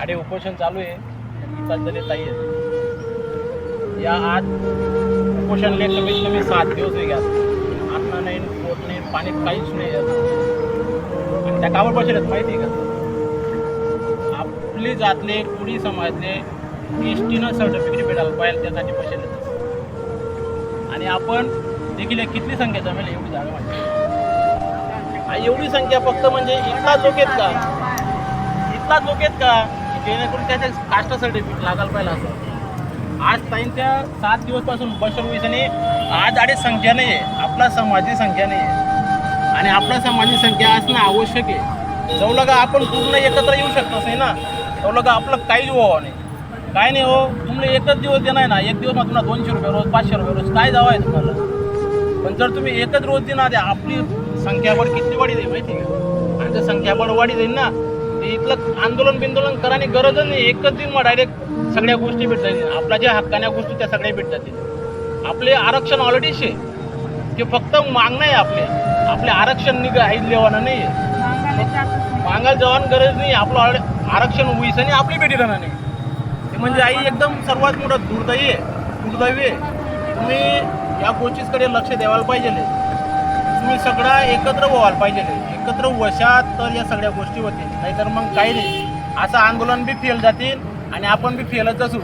आणि उपोषण चालू आहे. गीतांजली ताई आहेत या आज उपोषणले कमीत कमी सात दिवस वेगळ्या अन्न नाही पोट नाही पाणी काहीच नाही आणि त्या कावर बसेल माहिती आहे का? आपली जातले कुडी समाजले एस टीनं सर्टिफिकेट भेटायला पाहिजे त्यासाठी बसेल आहेत. आणि आपण देखील किती संख्या जमेल एवढी जागा माहिती एवढी संख्या फक्त म्हणजे इतका लोक आहेत का? इतका लोक आहेत का? जेणेकरून त्याचं कास्ट सर्टिफिकेट लागायला पाहिजे असं. आज ताईंच्या सात दिवसपासून बशर विषयाने आज आडे संख्या नाही आहे. आपला समाजाची संख्या नाही आहे. आणि आपला समाजाची संख्या असणं आवश्यक आहे. जवळ का आपण पूर्ण एकत्र येऊ शकतोच नाही ना. जवळ का आपलं काहीच व्हावं नाही. काय नाही हो तुम्हाला एकच दिवस देणार आहे ना. एक दिवस मग तुम्हाला दोनशे रुपये रोज पाचशे रुपये रोज. काय जावं आहे तुम्हाला? पण जर तुम्ही एकच रोज देणार आपली संख्याबळ किती वाढी जाईल माहिती आहे आणि जर संख्याबळ वाढी जाईल ना म्हणजे इथलं आंदोलन बिंदोलन करायची गरजच नाही. एकच दिन मग डायरेक्ट सगळ्या गोष्टी भेटतात. आपल्या ज्या हक्काच्या गोष्टी त्या सगळ्या भेटतात आपले आरक्षण ऑलरेडीच आहे ते फक्त मागणं आहे आपले. आपले आरक्षण निघ लेवानं नाही आहे. मागायला जवान गरज नाही. आपलं ऑलरेडी आरक्षण होईस आणि आपली भेटी राहणार नाही. ते म्हणजे आई एकदम सर्वात मोठं दुर्दैवी आहे. दुर्दैवी आहे. तुम्ही या गोष्टीकडे लक्ष द्यायला पाहिजे. तुम्ही सगळा एकत्र व्हायला पाहिजे एकत्र वशात तर या सगळ्या गोष्टी होतील. नाहीतर मग काही नाही. असं आंदोलन बी फेल जातील आणि आपण बी फेलच असू.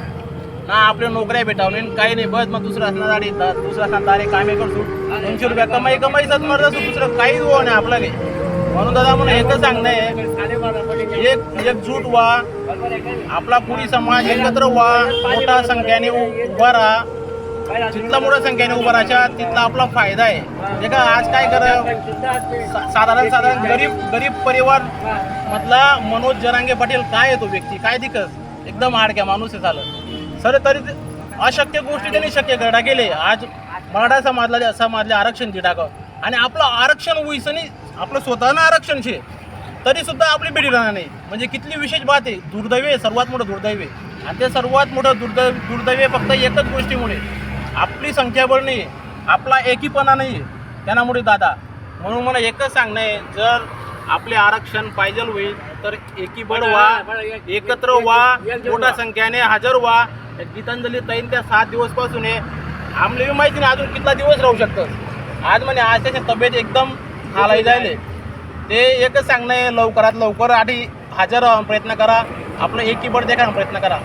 ना आपल्या नोकऱ्या भेटावणे काही नाही. बस मग दुसरा असणार गाडी दुसरा असणार तारे कामे करतो. दोनशे रुपया कमाई कमाईचाच मरत असू. दुसरं काहीच हो नाही आपलं नाही म्हणून दादा म्हणून एकच सांगणं आहे. एक एकजूट व्हा. आपला पुरी समाज एकत्र व्हा. मोठ्या संख्येने उ- उभा राहा. जितला मोठ्या संख्येने उभा राहायच्या तिथला आपला फायदा आहे. हे का आज काय कर सा- साधारण साधारण गरीब गरीब परिवार मधला मनोज जरांगे पाटील काय आहे तो व्यक्ती? काय दिकस एकदम हाडक्या माणूस आहे झालं. सर तरी अशक्य गोष्टी त्यांनी शक्य करा. केले आज मराठा समाजला समाजले आरक्षण दे टाकावं. आणि आपलं आरक्षण होईसनी आपलं स्वतःनं आरक्षण शे. तरी सुद्धा आपली भेटी राहणार नाही. म्हणजे कितली विशेष बात आहे. दुर्दैवी आहे. सर्वात मोठं दुर्दैवी आहे. आणि ते सर्वात मोठं दुर्दैव दुर्दैवी फक्त एकच गोष्टीमुळे. आपली संख्याबळ नाही आपला एकीपणा नाही त्यामुळे दादा. म्हणून मला एकच सांगणं आहे जर आपले आरक्षण पाहिजे होईल तर एकीबळ व्हा एकत्र व्हा मोठ्या संख्येने हजर व्हा. गीतांजली ताईन त्या सात दिवसपासून आहे आमले माहिती नाही अजून कितला दिवस राहू शकतं. आज म्हणे आज त्याची तब्येत एकदम हालाई जायले. ते एकच सांगणं आहे लवकरात लवकर आधी हजर प्रयत्न करा. आपलं एकीबळ देखायला प्रयत्न करा.